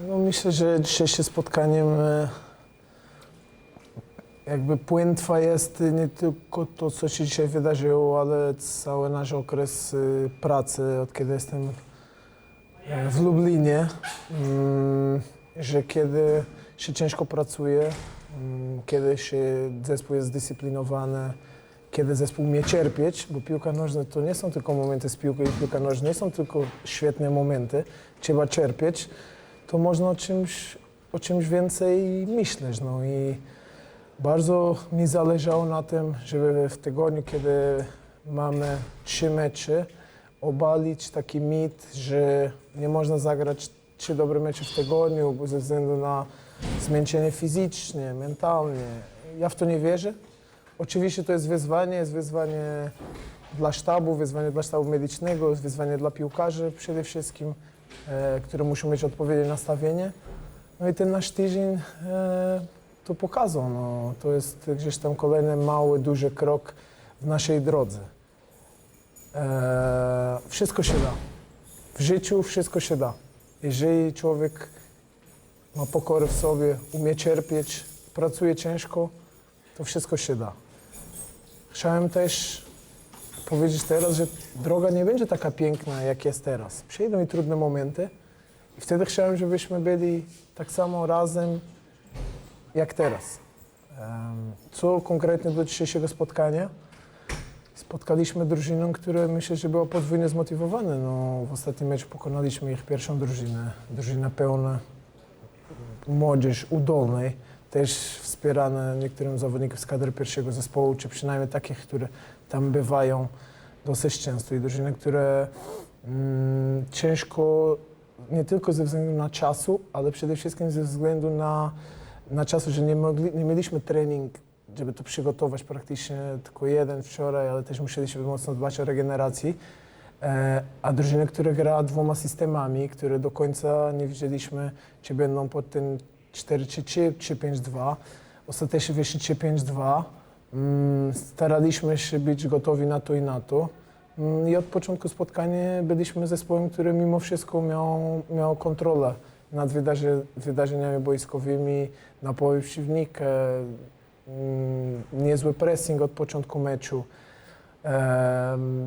No myślę, że dzisiejsze spotkaniem e, jakby płyntwa jest nie tylko to, co się dzisiaj wydarzyło, ale cały nasz okres e, pracy, od kiedy jestem e, w Lublinie, Mm, że kiedy się ciężko pracuje, mm, kiedy się zespół jest zdyscyplinowany, kiedy zespół umie cierpieć, bo piłka nożna to nie są tylko momenty z piłką i piłka nożna nie są tylko świetne momenty, trzeba cierpieć, to można o czymś, o czymś więcej myśleć. No i bardzo mi zależało na tym, żeby w tygodniu, kiedy mamy trzy mecze, obalić taki mit, że nie można zagrać trzy dobre mecze w tygodniu ze względu na zmęczenie fizyczne, mentalnie. Ja w to nie wierzę. Oczywiście to jest wyzwanie, jest wyzwanie dla sztabu, wyzwanie dla sztabu medycznego, wyzwanie dla piłkarzy przede wszystkim, e, które muszą mieć odpowiednie nastawienie. No i ten nasz tydzień e, to pokazał. No. To jest gdzieś tam kolejny mały, duży krok w naszej drodze. E, wszystko się da. W życiu wszystko się da. Jeżeli człowiek ma pokorę w sobie, umie cierpieć, pracuje ciężko, to wszystko się da. Chciałem też powiedzieć teraz, że droga nie będzie taka piękna, jak jest teraz. Przyjdą i trudne momenty i wtedy chciałem, żebyśmy byli tak samo razem, jak teraz. Co konkretnie do dzisiejszego spotkania? Spotkaliśmy drużynę, która myślę, że była podwójnie zmotywowana. No, w ostatnim meczu pokonaliśmy ich pierwszą drużynę, drużynę pełna młodzież udolnej, też wspierana niektórym zawodników z kadry pierwszego zespołu, czy przynajmniej takich, które tam bywają dosyć często i drużyny, które mm, ciężko nie tylko ze względu na czasu, ale przede wszystkim ze względu na, na czasu, że nie, mogli, nie mieliśmy trening, żeby to przygotować praktycznie tylko jeden wczoraj, ale też musieliśmy mocno dbać o regeneracji. E, a drużyny, które gra dwoma systemami, które do końca nie wiedzieliśmy, czy będą pod tym 4-3-3, 3-5-2. Ostatecznie wyszli 3-5-2. Mm, staraliśmy się być gotowi na to i na to. Mm, I od początku spotkania byliśmy zespołem, który mimo wszystko miał, miał kontrolę nad wydarzy, wydarzeniami boiskowymi, na połowie przeciwnika. Mm, Niezły pressing od początku meczu.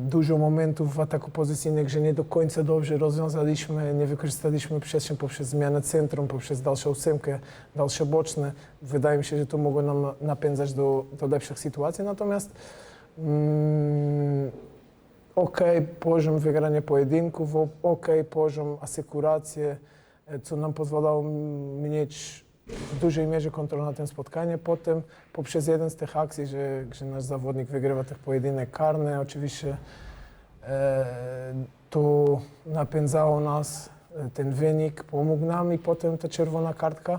Dużo momentów w ataku pozycyjnych, że nie do końca dobrze rozwiązaliśmy, nie wykorzystaliśmy przestrzeń poprzez zmianę centrum, poprzez dalszą ósemkę, dalsze boczne. Wydaje mi się, że to mogło nam napędzać do, do lepszych sytuacji. Natomiast mm, ok, poziom wygrania pojedynków, ok, poziom asekuracji, e, co nam pozwalało mieć w dużej mierze kontrolę na tym spotkanie. Potem poprzez jeden z tych akcji, że, że nasz zawodnik wygrywa tych pojedynek karny, oczywiście e, to napędzało nas, e, ten wynik pomógł nam i potem ta czerwona kartka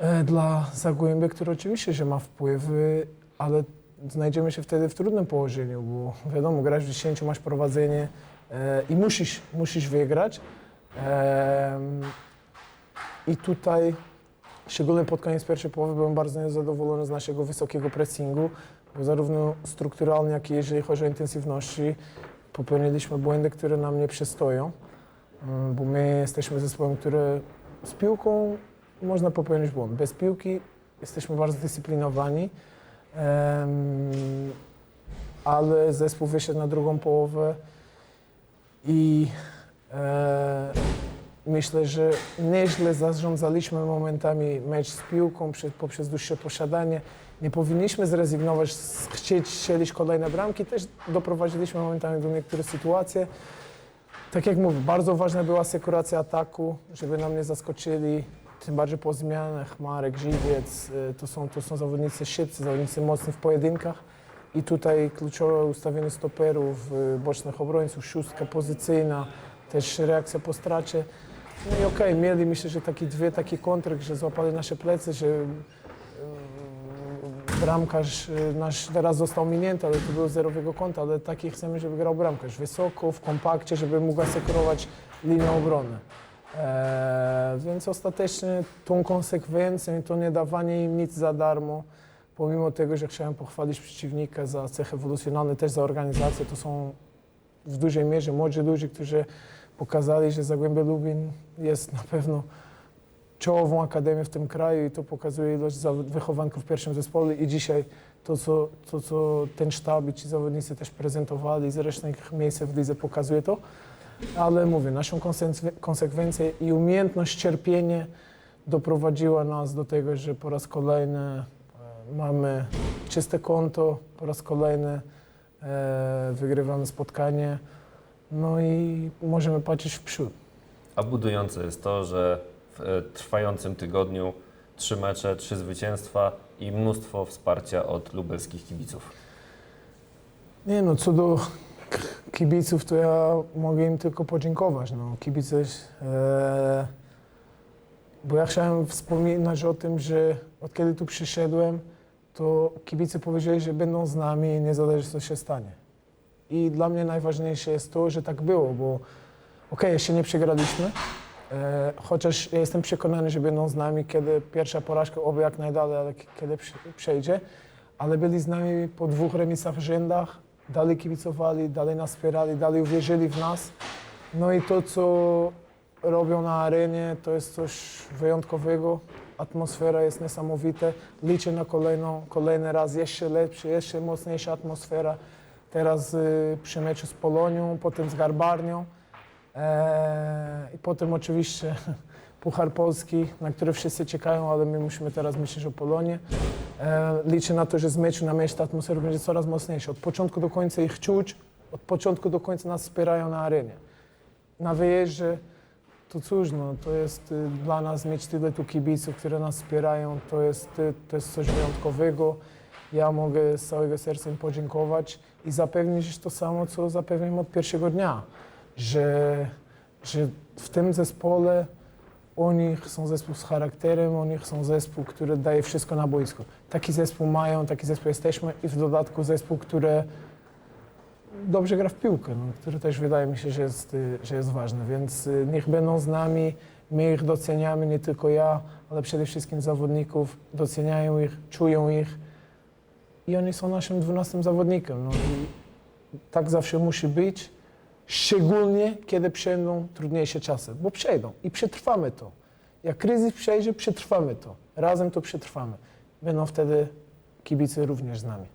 e, dla Zagłębia, który oczywiście, że ma wpływy, ale znajdziemy się wtedy w trudnym położeniu, bo wiadomo, grasz w 10, masz prowadzenie e, i musisz, musisz wygrać. Em, I tutaj, szczególnie pod koniec pierwszej połowy, byłem bardzo niezadowolony z naszego wysokiego pressingu, bo zarówno strukturalnie, jak i jeżeli chodzi o intensywności, popełniliśmy błędy, które nam nie przystoją, Mm, bo my jesteśmy zespołem, który z piłką można popełnić błąd. Bez piłki jesteśmy bardzo dyscyplinowani, ale zespół wyszedł na drugą połowę i e, myślę, że nieźle zarządzaliśmy momentami mecz z piłką poprzez dłuższe posiadanie. Nie powinniśmy zrezygnować, z- chcieć strzelić kolejne bramki. Też doprowadziliśmy momentami do niektórych sytuacji. Tak jak mówię, bardzo ważna była sekuracja ataku, żeby nam nie zaskoczyli, tym bardziej po zmianach. Marek, Żywiec, y, to są, to są zawodnicy szybcy, zawodnicy mocni w pojedynkach. I tutaj kluczowe ustawienie stoperów, y, bocznych obrońców, szóstka pozycyjna, też reakcja po stracie. No i okej, mieli myślę, że taki dwie takie kontry, że złapali nasze plecy, że y, bramkarz y, nasz teraz został minięty, ale to było zerowego kąta, ale taki chcemy, żeby grał bramkarz. Wysoko, w kompakcie, żeby mógł asekurować linię obrony. Eee, więc ostatecznie tą konsekwencją i to nie dawanie im nic za darmo, pomimo tego, że chciałem pochwalić przeciwnika za cechy ewolucjonalne, też za organizację, to są w dużej mierze młodzi ludzie, którzy pokazali, że Zagłębie Lubin jest na pewno czołową akademię w tym kraju i to pokazuje ilość wychowanków w pierwszym zespole i dzisiaj to co, to, co ten sztab i ci zawodnicy też prezentowali, zresztą ich miejsce w lidze pokazuje to. Ale mówię, naszą konsekwe- konsekwencję i umiejętność cierpienia doprowadziła nas do tego, że po raz kolejny e, mamy czyste konto, po raz kolejny e, wygrywamy spotkanie, no i możemy patrzeć w przód. A budujące jest to, że w e, trwającym tygodniu trzy mecze, trzy zwycięstwa i mnóstwo wsparcia od lubelskich kibiców. Nie no, co do kibiców, to ja mogę im tylko podziękować. No, kibice, e, bo ja chciałem wspominać o tym, że od kiedy tu przyszedłem, to kibice powiedzieli, że będą z nami i nie zależy co się stanie. I dla mnie najważniejsze jest to, że tak było, bo okej, jeszcze nie przegraliśmy, e, chociaż ja jestem przekonany, że będą z nami, kiedy pierwsza porażka, oby jak najdalej, ale kiedy przejdzie, ale byli z nami po dwóch remisach w rzędach, dalej kibicowali, dalej nas wspierali, dalej uwierzyli w nas. No i to, co robią na arenie, to jest coś wyjątkowego. Atmosfera jest niesamowita. Liczę na kolejną, kolejny raz jeszcze lepszy, jeszcze mocniejsza atmosfera. Teraz y, przy meczu z Polonią, potem z Garbarnią. Eee, I potem oczywiście Puchar Polski, na który wszyscy czekają, ale my musimy teraz myśleć o Polonie. E, liczę na to, że z meczu na mecz ta atmosfera będzie coraz mocniejsza. Od początku do końca ich czuć, od początku do końca nas wspierają na arenie. Na wyjeździe to cóż, no, to jest y, dla nas mieć tyle tu kibiców, które nas wspierają, to jest, y, to jest coś wyjątkowego. Ja mogę z całego serca im podziękować i zapewnić to samo, co zapewniam od pierwszego dnia, że, że w tym zespole oni chcą zespół z charakterem, oni chcą zespół, który daje wszystko na boisku. Taki zespół mają, taki zespół jesteśmy i w dodatku zespół, który dobrze gra w piłkę, no, który też wydaje mi się, że jest, że jest ważny, więc y, niech będą z nami, my ich doceniamy, nie tylko ja, ale przede wszystkim zawodników, doceniają ich, czują ich i oni są naszym 12 zawodnikiem. No, i tak zawsze musi być, szczególnie kiedy przejdą trudniejsze czasy, bo przejdą i przetrwamy to. Jak kryzys przejdzie, przetrwamy to. Razem to przetrwamy. Będą wtedy kibice również z nami.